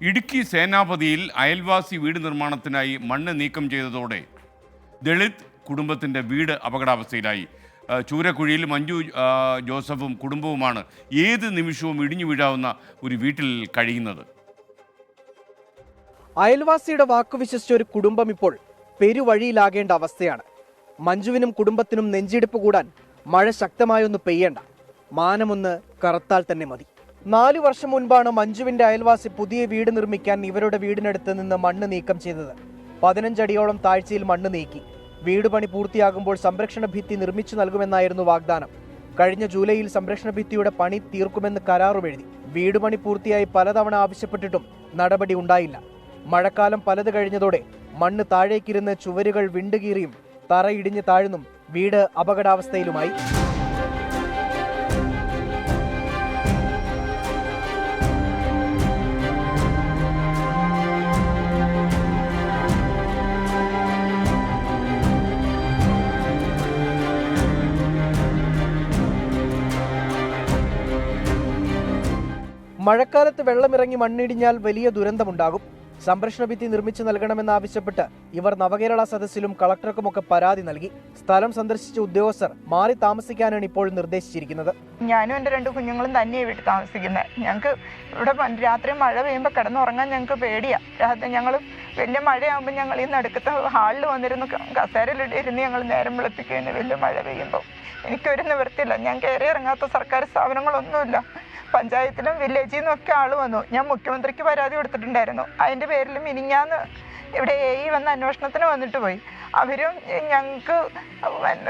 ഇടുക്കി സേനാപതിയിൽ അയൽവാസി വീട് നിർമ്മാണത്തിനായി മണ്ണ് നീക്കം ചെയ്തതോടെ ദളിത് കുടുംബത്തിന്റെ വീട് അപകടാവസ്ഥയിലായി. ചൂരക്കുഴിയിൽ മഞ്ജു ജോസഫും കുടുംബവുമാണ് ഏത് നിമിഷവും ഇടിഞ്ഞു വീഴാവുന്ന ഒരു വീട്ടിൽ കഴിയുന്നത്. അയൽവാസിയുടെ വാക്ക് വിശ്വസിച്ച ഒരു കുടുംബം ഇപ്പോൾ പെരുവഴിയിലാകേണ്ട അവസ്ഥയാണ്. മഞ്ജുവിനും കുടുംബത്തിനും നെഞ്ചിടിപ്പ് കൂടാൻ മഴ ശക്തമായൊന്ന് പെയ്യണ്ട. മാനമൊന്ന് കറുത്താൽ തന്നെ മതി. നാലു വർഷം മുൻപാണ് മഞ്ജുവിന്റെ അയൽവാസി പുതിയ വീട് നിർമ്മിക്കാൻ ഇവരുടെ വീടിനടുത്ത് നിന്ന് മണ്ണ് നീക്കം ചെയ്തത്. പതിനഞ്ചടിയോളം താഴ്ചയിൽ മണ്ണ് നീക്കി. വീട് പണി പൂർത്തിയാകുമ്പോൾ സംരക്ഷണ ഭിത്തി നിർമ്മിച്ചു നൽകുമെന്നായിരുന്നു വാഗ്ദാനം. കഴിഞ്ഞ ജൂലൈയിൽ സംരക്ഷണ ഭിത്തിയുടെ പണി തീർക്കുമെന്ന് കരാറും എഴുതി വീട് പണി പൂർത്തിയായി പലതവണ ആവശ്യപ്പെട്ടിട്ടും നടപടി ഉണ്ടായില്ല. മഴക്കാലം പലത് കഴിഞ്ഞതോടെ മണ്ണ് താഴേക്കിരുന്ന് ചുവരുകൾ വിണ്ടുകീറിയും തറയിടിഞ്ഞ് താഴ്ന്നും വീട് അപകടാവസ്ഥയിലുമായി. മഴക്കാലത്ത് വെള്ളമിറങ്ങി മണ്ണിടിഞ്ഞാൽ വലിയ ദുരന്തമുണ്ടാകും. സംരക്ഷണ ഭിത്തി നിർമ്മിച്ചു നൽകണമെന്നാവശ്യപ്പെട്ട് ഇവർ നവകേരള സദസ്സിലും കളക്ടർക്കുമൊക്കെ പരാതി നൽകി. സ്ഥലം സന്ദർശിച്ച ഉദ്യോഗസ്ഥർ മാറി താമസിക്കാനാണ് ഇപ്പോൾ നിർദ്ദേശിച്ചിരിക്കുന്നത്. ഞാനും എന്റെ രണ്ട് കുഞ്ഞുങ്ങളും തന്നെയാണ് വീട്ടിൽ താമസിക്കുന്നത് ഞങ്ങൾക്ക് ഇവിടെ രാത്രി മഴ പെയ്യുമ്പോൾ കിടന്നുറങ്ങാൻ ഞങ്ങൾക്ക് പേടിയാ. രാത്രി ഞങ്ങൾ വലിയ മഴയാകുമ്പോൾ ഞങ്ങൾ ഈ നടുക്കത്തെ ഹാളിൽ വന്നിരുന്ന് കസേരയിലിരുന്ന് ഞങ്ങൾ നേരം വെളുപ്പിക്കുന്നു വലിയ മഴ പെയ്യുമ്പോൾ എനിക്കൊരു നിവൃത്തിയില്ല. ഞാൻ കയറി ഇറങ്ങാത്ത സർക്കാർ സ്ഥാപനങ്ങളൊന്നുമില്ല. പഞ്ചായത്തിലും വില്ലേജിൽ നിന്നും ഒക്കെ ആൾ വന്നു. ഞാൻ മുഖ്യമന്ത്രിക്ക് പരാതി കൊടുത്തിട്ടുണ്ടായിരുന്നു. അതിന്റെ പേരിൽ മിനിങ്ങാന്ന് ഇവിടെ എ ഇ വന്ന് അന്വേഷണത്തിന് വന്നിട്ട് പോയി. അവരും ഞങ്ങൾക്ക്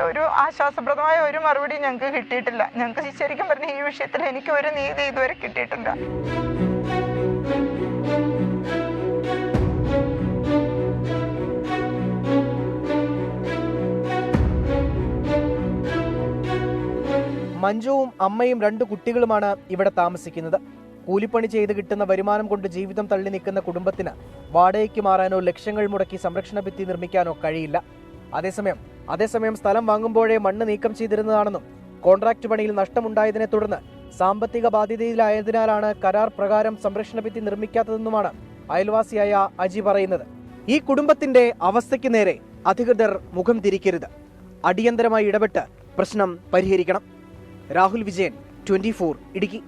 ഒരു ആശ്വാസപ്രദമായ ഒരു മറുപടി ഞങ്ങൾക്ക് കിട്ടിയിട്ടില്ല. ഞങ്ങൾക്ക് ശരിക്കും പറഞ്ഞ ഈ വിഷയത്തിൽ എനിക്ക് ഒരു നീതി ഇതുവരെ കിട്ടിയിട്ടില്ല. മഞ്ജുവും അമ്മയും രണ്ട് കുട്ടികളുമാണ് ഇവിടെ താമസിക്കുന്നത്. കൂലിപ്പണി ചെയ്ത് കിട്ടുന്ന വരുമാനം കൊണ്ട് ജീവിതം തള്ളി നിൽക്കുന്ന കുടുംബത്തിന് വാടകയ്ക്ക് മാറാനോ ലക്ഷങ്ങൾ മുടക്കി സംരക്ഷണ ഭിത്തി നിർമ്മിക്കാനോ കഴിയില്ല. അതേസമയം അതേസമയം സ്ഥലം വാങ്ങുമ്പോഴേ മണ്ണ് നീക്കം ചെയ്തിരുന്നതാണെന്നും കോൺട്രാക്ട് പണിയിൽ നഷ്ടമുണ്ടായതിനെ തുടർന്ന് സാമ്പത്തിക ബാധ്യതയിലായതിനാലാണ് കരാർ പ്രകാരം സംരക്ഷണ ഭിത്തി നിർമ്മിക്കാത്തതെന്നുമാണ് അയൽവാസിയായ അജി പറയുന്നത്. ഈ കുടുംബത്തിന്റെ അവസ്ഥയ്ക്ക് നേരെ അധികൃതർ മുഖം തിരിക്കരുത്. അടിയന്തരമായി ഇടപെട്ട് പ്രശ്നം പരിഹരിക്കണം. രാഹുൽ വിജയൻ ട്വന്റി ഇടുക്കി